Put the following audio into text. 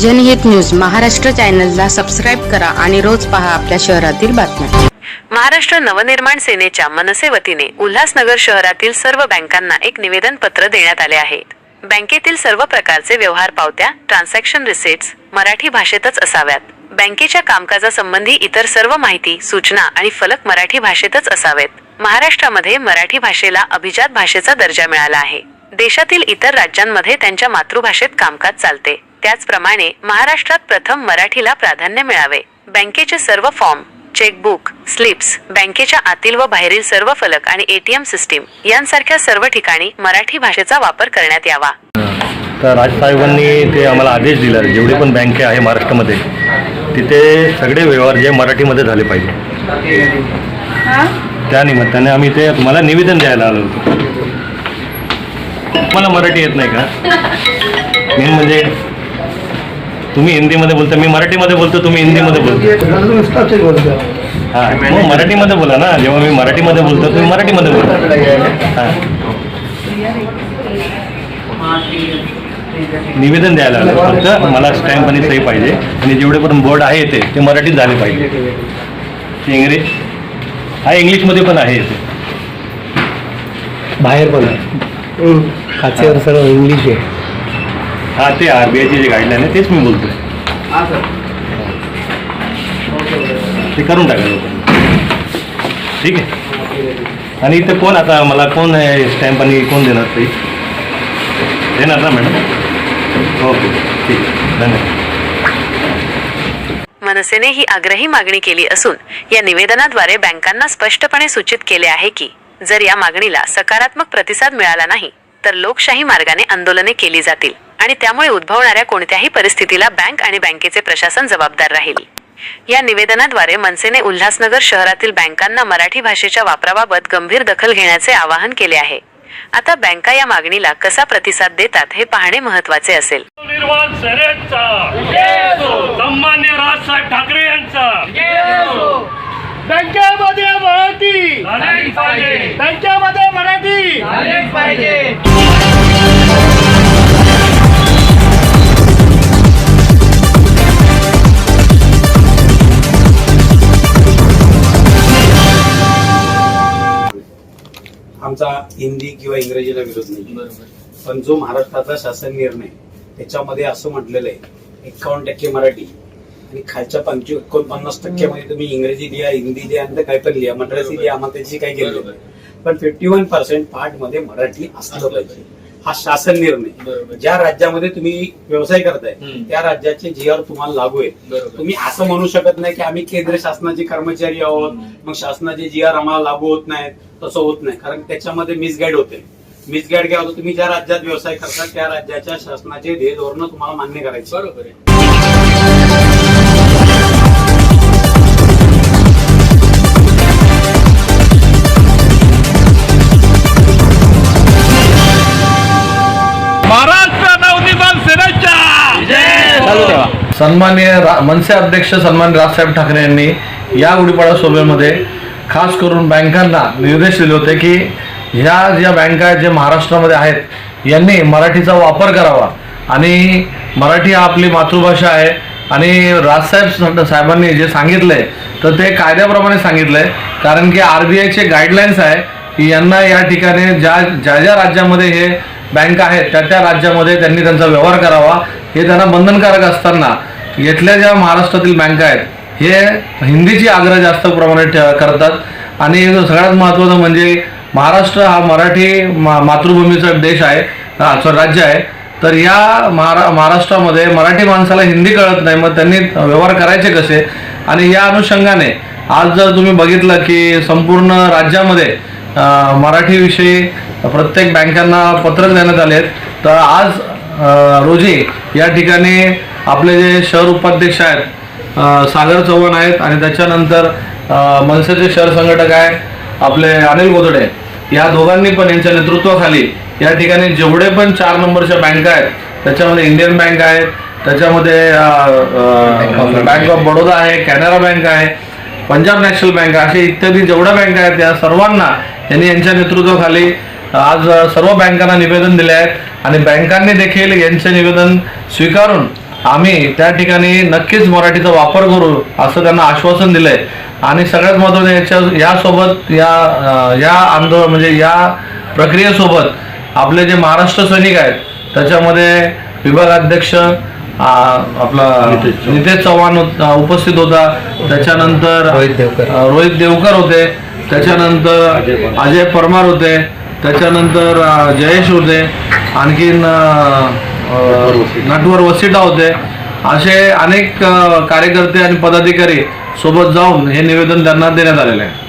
जनहित न्यूज महाराष्ट्र चॅनलला सबस्क्राईब करा आणि रोज पहा आपल्या शहरातील बातम्या. महाराष्ट्र नवनिर्माण सेनेच्या मनसे वतीने उल्हासनगर शहरातील सर्व बँकांना एक निवेदन पत्र देण्यात आले आहे. बँकेतील सर्व प्रकारचे व्यवहार पावत्या ट्रान्झॅक्शन रिसेट्स मराठी भाषेतच असाव्यात. बँकेच्या कामकाजासंबंधी इतर सर्व माहिती सूचना आणि फलक मराठी भाषेतच असावेत. महाराष्ट्रामध्ये मराठी भाषेला अभिजात भाषेचा दर्जा मिळाला आहे. देशातील इतर राज्यांमध्ये त्यांच्या मातृभाषेत कामकाज चालते. त्याचप्रमाणे महाराष्ट्रात प्रथम मराठीला प्राधान्य मिळावे. बँकेचे सर्व फॉर्म चेकबुक स्लिप्स बँकेच्या आतील व बाहेरील सर्व फलक आणि एटीएम सिस्टीम यांसारख्या सर्व ठिकाणी मराठी भाषेचा वापर करण्यात यावा. तर राजसाहेबांनी ते आम्हाला आदेश दिला जेवढे पण बँके आहे महाराष्ट्रामध्ये तिथे सगळे व्यवहार जे मराठीमध्ये झाले पाहिजे. त्या निमित्ताने आम्ही ते तुम्हाला निवेदन द्यायला आलो होतो. मला मराठी येत नाही का? मेन म्हणजे तुम्ही हिंदीमध्ये बोलता मी मराठीमध्ये बोलतो तुम्ही हिंदीमध्ये बोलतो. हां मग मराठीमध्ये बोला ना जेव्हा मी मराठीमध्ये बोलतो तुम्ही मराठीमध्ये बोलता हां. निवेदन द्यायला आलं. फक्त मला स्टॅम्प आणि सही पाहिजे. आणि जेवढे पण बोर्ड आहे ते ते मराठीत झाले पाहिजे. इंग्लिश हा इंग्लिशमध्ये पण आहे ते. बाहेर पण आहे. खाचेवर सगळं इंग्लिश आहे. हा ते आर बी आयची जे गाईडलाईन आहे तेच मी बोलतोय. ते करून टाका ठीक आहे? आणि इथे कोण आता मला कोण स्टॅम्प आणि कोण देणार सही देणार ना मॅडम ओके ठीक. आहे धन्यवाद. मनसेने ही आग्रही मागणी केली असून या निवेदनाद्वारे बँकांना स्पष्टपणे सूचित केले आहे की जर या मागणीला सकारात्मक प्रतिसाद मिळाला नाही तर लोकशाही मार्गाने आंदोलने केली जातील. आणि त्यामुळे उद्भवणाऱ्या कोणत्याही परिस्थितीला बँक आणि बँकेचे प्रशासन जबाबदार राहील. या निवेदनाद्वारे मनसेने उल्हासनगर शहरातील बँकांना मराठी भाषेच्या वापराबाबत गंभीर दखल घेण्याचे आवाहन केले आहे. आता बँका या मागणीला कसा प्रतिसाद देतात हे पाहणे महत्त्वाचे असेल. बँकेमध्ये मराठी. बँकेमध्ये मराठी. आमचा हिंदी किंवा इंग्रजीला विरोध नाही. पण जो महाराष्ट्राचा शासन निर्णय त्याच्यामध्ये असं म्हटलेलं आहे एकावन्न टक्के मराठी आणि खालच्या पंच एकोणपन्नास टक्क्यामध्ये तुम्ही इंग्रजी लिहा हिंदी लिहा आणि काय पण लिहा मद्रासी लिहा आम्हाला त्याची काही गेलं. पण फिफ्टी वन पर्सेंट पार्टमध्ये मराठी असलं पाहिजे. हा शासन निर्णय. ज्या राज्यामध्ये तुम्ही व्यवसाय करताय त्या राज्याचे जी आर तुम्हाला लागू आहे. तुम्ही असं म्हणू शकत नाही की आम्ही केंद्र शासनाचे कर्मचारी आहोत मग शासनाचे जी आर आम्हाला लागू होत नाहीत तसं होत नाही. कारण त्याच्यामध्ये मिसगाईड होते. मिसगाईड काय होतं तुम्ही ज्या राज्यात व्यवसाय करता त्या राज्याच्या शासनाचे ध्येय धोरण तुम्हाला मान्य करायचे. बरोबर आहे. सन्मान्य रा- मनसे अध्यक्ष सन्मान्य राजसाहेब ठाकरे यांनी या गुढीपाडा सोहळ्यामध्ये खास करून बँकांना निर्देश दिले होते की ह्या ज्या बँका आहेत जे महाराष्ट्रामध्ये आहेत यांनी मराठीचा वापर करावा. आणि मराठी हा आपली मातृभाषा आहे आणि राजसाहेब स- साहेबांनी जे सांगितलंय तर ते कायद्याप्रमाणे सांगितलंय. कारण की आर बी आयचे गाईडलाईन्स आहे की यांना या ठिकाणी ज्या ज्या ज्या राज्यामध्ये हे बँका आहेत त्या त्या राज्यामध्ये त्यांनी त्यांचा व्यवहार करावा. हे त्यांना बंधनकारक असताना इथल्या ज्या महाराष्ट्रातील बँका आहेत हे हिंदीची आग्रह जास्त प्रमाणात ठे- करतात. आणि सगळ्यात महत्त्वाचं म्हणजे महाराष्ट्र हा मराठी मा मातृभूमीचा देश आहे सॉरी राज्य आहे. तर या महारा महाराष्ट्रामध्ये मराठी माणसाला हिंदी कळत नाही मग त्यांनी व्यवहार करायचे कसे? आणि या अनुषंगाने आज जर तुम्ही बघितलं की संपूर्ण राज्यामध्ये मराठीविषयी प्रत्येक बँकांना पत्रक देण्यात आले आहेत. तर आज रोजी या ठिकाणी आपले जे शहर उपाध्यक्ष आहेत सागर चव्हाण आहेत आणि त्याच्यानंतर मनसेचे शहर संघटक आहे आपले अनिल गोदडे या दोघांनी पण यांच्या नेतृत्वाखाली या ठिकाणी जेवढे पण चार नंबरच्या बँका आहेत त्याच्यामध्ये इंडियन बँक आहे त्याच्यामध्ये बँक ऑफ बडोदा आहे कॅनरा बँक आहे पंजाब नॅशनल बँक असे इत्यादी जेवढ्या बँका आहेत त्या सर्वांना यांनी यांच्या नेतृत्वाखाली आज सर्व बँकांना निवेदन दिले आहेत. आणि बँकांनी देखील यांचे निवेदन स्वीकारून आम्ही त्या ठिकाणी नक्कीच मराठीचा वापर करू असं त्यांना आश्वासन दिलंय. आणि सगळ्यात महत्त्वाचं याच्या यासोबत या या आंदोलन म्हणजे या प्रक्रियेसोबत आपले जे महाराष्ट्र सैनिक आहेत त्याच्यामध्ये विभागाध्यक्ष आपला नितेश चव्हाण. उपस्थित होता. त्याच्यानंतर अ, रोहित देवकर होते. त्याच्यानंतर अजय परमार होते. त्याच्यानंतर जयेश होते. आणखीन नटवर वसिटा. होते. असे अनेक कार्यकर्ते आणि पदाधिकारी सोबत जाऊन हे निवेदन त्यांना देण्यात आलेले आहे.